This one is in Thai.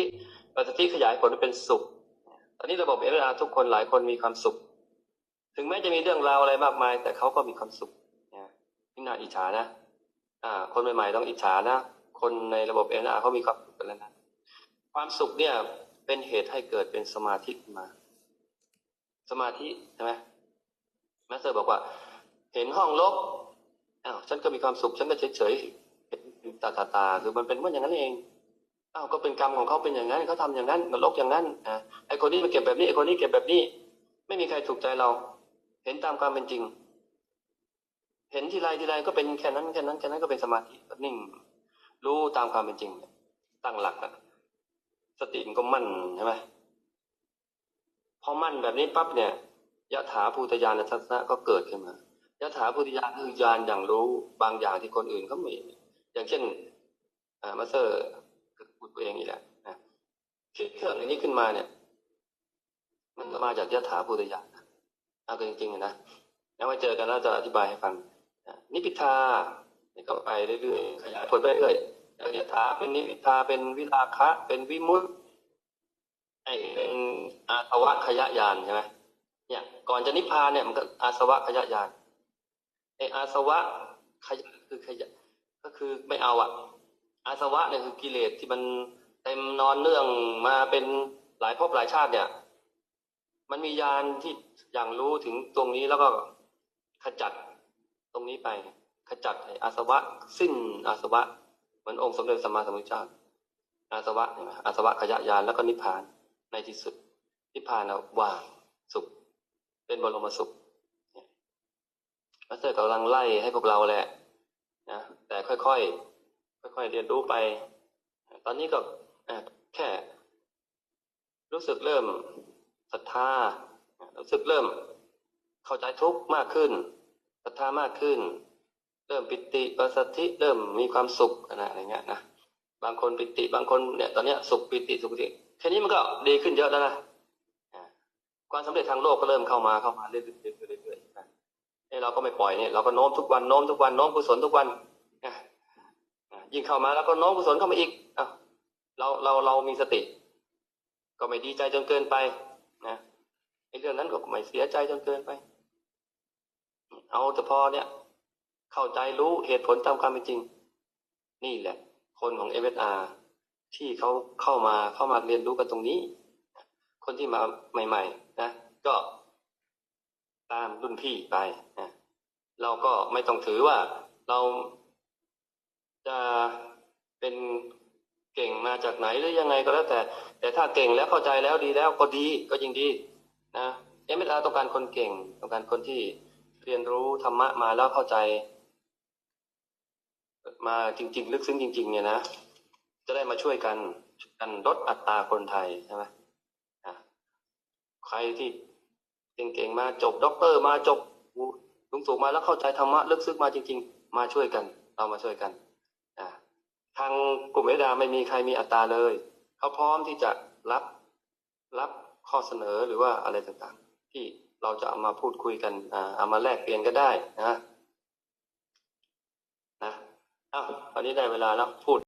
ธิปัสสัทธิขยายผลเป็นสุข ตอนนี้ระบบเอเวอร์ทุกคนหลายคนมีความสุข ถึงแม้จะมีเรื่องราวอะไรมากมาย แต่เขาก็มีความสุขนะนี่น่าอิจฉานะอ่า คนใหม่ๆต้องอิจฉานะ คนในระบบเอเวอร์เขามีความสุขกันแล้วนะความสุขเนี่ยเป็นเหตุให้เกิดเป็นสมาธิขึ้นมา สมาธิใช่ไหมมาสเตอร์บอกว่า เห็นห้องรกอ้าวฉันก็มีความสุข ฉันก็เฉยๆเห็นตาตาตาคือมันเป็นเมืออย่างนั้นเอง อ้าวก็เป็นกรรมของเขาเป็นอย่างนั้นเขาทำอย่างนั้นนรกอย่างนั้นอ่าไอคนนี้มาเก็บแบบนี้ไอคนนี้เก็บแบบนี้ ไม่มีใครถูกใจเรา เห็นตามความเป็นจริง เห็นทีไรทีไรก็เป็นแค่นั้นแค่นั้นแค่นั้นก็เป็นสมาธินิ่ง รู้ตามความเป็นจริงตั้งหลักอะสติมันก็มั่นใช่ไหมพอมั่นแบบนี้ปั๊บเนี่ยยะถาภูตยานทัศนะก็เกิดขึ้นมายะถาภูตยานคือญาณอย่างรู้บางอย่างที่คนอื่นเขาไม่อย่างเช่นอ่ามาสเตอร์ พูดตัวเองนี่แหละนะคิดเครื่องอย่างนี้ขึ้นมาเนี่ย มันมาจากยถาภูตยานนะเอากันจริงๆนะแล้วไว้เจอกันแล้วจะอธิบายให้ฟังนะนิพิทาเนี่ยก็ไปเรื่อยๆขยายผลไปเรื่อยยถาเป็นนิพิทาเป็นวิราคะ เป็นวิมุตติไอเป็นอาสวะขยะยานใช่ไหมเนี่ยก่อนจะนิพพานเนี่ยมันก็อาสวะขยะยานไออาสวะขยะคือขยะก็คือไม่เอาอะ อาสวะเนี่ยคือกิเลสที่มันเต็มนอนเนื่องมาเป็นหลายภพหลายชาติเนี่ย มันมียานที่อย่างรู้ถึงตรงนี้แล้วก็ขจัดตรงนี้ไป ขจัดอ้อาสวะสิ้นอาสวะเหมือนองค์สมเด็จสัมมาสัมพุทธเจ้าอาสวะเนไหมอาสวะขยะยานแล้วก็นิพพานในที่สุด นิพพานแล้วว่างสุข เป็นบรมสุขเนี่ยมาสเตอร์กำลังไล่ให้พวกเราแหละนะแต่ค่อยๆ ค่อยๆเรียนรู้ไป ตอนนี้ก็อะแค่รู้สึกเริ่มศรัทธารู้สึกเริ่มเข้าใจทุกข์มากขึ้นศรัทธามากขึ้น เริ่มปิติปัสสัทธิเริ่มมีความสุขนะอะไรเงี้ยนะบางคนปิติบางคนเนี่ยตอนเนี้ยสุขปิติสุขปิติแค่นี้มันก็ดีขึ้นเยอะแล้วนะความสำเร็จทางโลกก็เริ่มเข้ามาเข้ามาเรื่อยๆเรื่อยๆนะเอ้เราก็ไม่ปล่อยเนี่ยเราก็โน้มทุกวันโน้มทุกวันโน้มกุศลทุกวันนะ ยิ่งเข้ามาแล้วก็น้อมกุศลเข้ามาอีกอะเราเราเรามีสติ ก็ไม่ดีใจจนเกินไปนะไอ้เรื่องนั้นก็ไม่เสียใจจนเกินไป เอาแต่พอเนี่ย เข้าใจรู้เหตุผลตามความเป็นจริง นี่แหละ คนของเอเวอาที่เขาเข้ามาเข้ามาเรียนรู้กันตรงนี้ คนที่มาใหม่ ๆ นะก็ตามรุ่นพี่ไปนะเราก็ไม่ต้องถือว่าเรา จะเป็นเก่งมาจากไหนหรือยังไงก็แล้วแต่ แต่ถ้าเก่งแล้วเข้าใจแล้วดีแล้วก็ดีก็ยิ่งดีนะเอ็มเอสอาต้องการคนเก่งต้องการคนที่เรียนรู้ธรรมะมาแล้วเข้าใจ มาจริง ๆ ลึกซึ้งจริง ๆ เนี่ยนะจะได้มาช่วยกันช่วยกันลดอัตราคนไทยใช่ไหมใครที่เก่งๆมาจบด็อกเตอร์มาจบสูงสูงมาแล้วเข้าใจธรรมะลึกซึ้งมาจริง ๆ มาช่วยกัน เรามาช่วยกัน ทางกลุ่มเอดาไม่มีใครมีอัตราเลย เขาพร้อมที่จะรับรับข้อเสนอหรือว่าอะไรต่างๆ ที่เราจะเอามาพูดคุยกันเอามาแลกเปลี่ยนก็ได้นะนะอ้าวตอนนี้ได้เวลาแล้วพูด